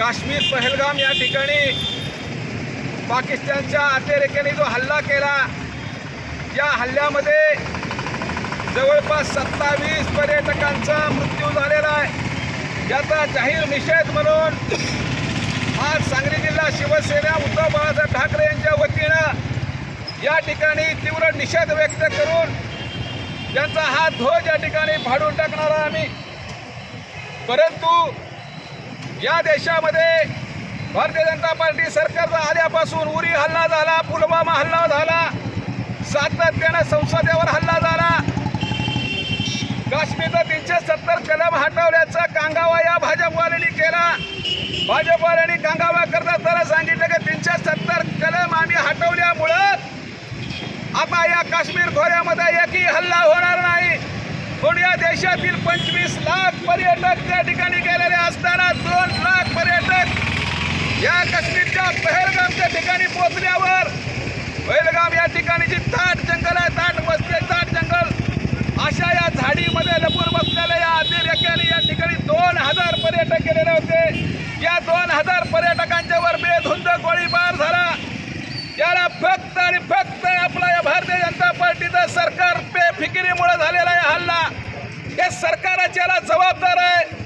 काश्मीर पहलगाम या ठिकाणी पाकिस्तानच्या अतिरेक्याने जो हल्ला केला या हल्ल्यामध्ये जवळपास सत्तावीस पर्यटकांचा मृत्यू झालेला आहे. याचा जाहीर निषेध म्हणून आज सांगली जिल्हा शिवसेना उद्धव बाळासाहेब ठाकरे यांच्या वतीनं या ठिकाणी तीव्र निषेध व्यक्त करून त्यांचा हा ध्वज या ठिकाणी फाडून टाकणार आहे आम्ही. परंतु या देशामध्ये भारतीय जनता पार्टी सरकारला आल्यापासून उरी हल्ला झाला पुलवामा हल्ला झाला सातत्यानं संसदेवर हल्ला झाला. काश्मीरचा तीनशे सत्तर कलम हटवल्याचा कांगावा या भाजपवाल्यांनी केला. भाजपवाल्यांनी कांगावा करता त्याला सांगितलं की तीनशे सत्तर कलम आम्ही हटवल्यामुळं आता या काश्मीर खोऱ्यामध्ये एकही हल्ला होणार नाही. देशातील पंचवीस लाख पर्यटक त्या ठिकाणी गेलेले असताना दोन लाख पर्यटक या काश्मीरच्या पहलगामच्या ठिकाणी पोहोचल्यावर पहलगाम या ठिकाणी जी ताट जंगल आहे. ताट बसले ताट जंगल. अशा या झाडीमध्ये लपून बसलेल्या या अतिरेक्याने या ठिकाणी दोन हजार पर्यटक गेलेले होते. या दोन हजार पर्यटकांच्या वर बेधुंद गोळीबार झाला. याला फक्त आणि फक्त आपला या भारतीय जनता पार्टीचं सरकार सरकार ज्याला जबाबदार आहे.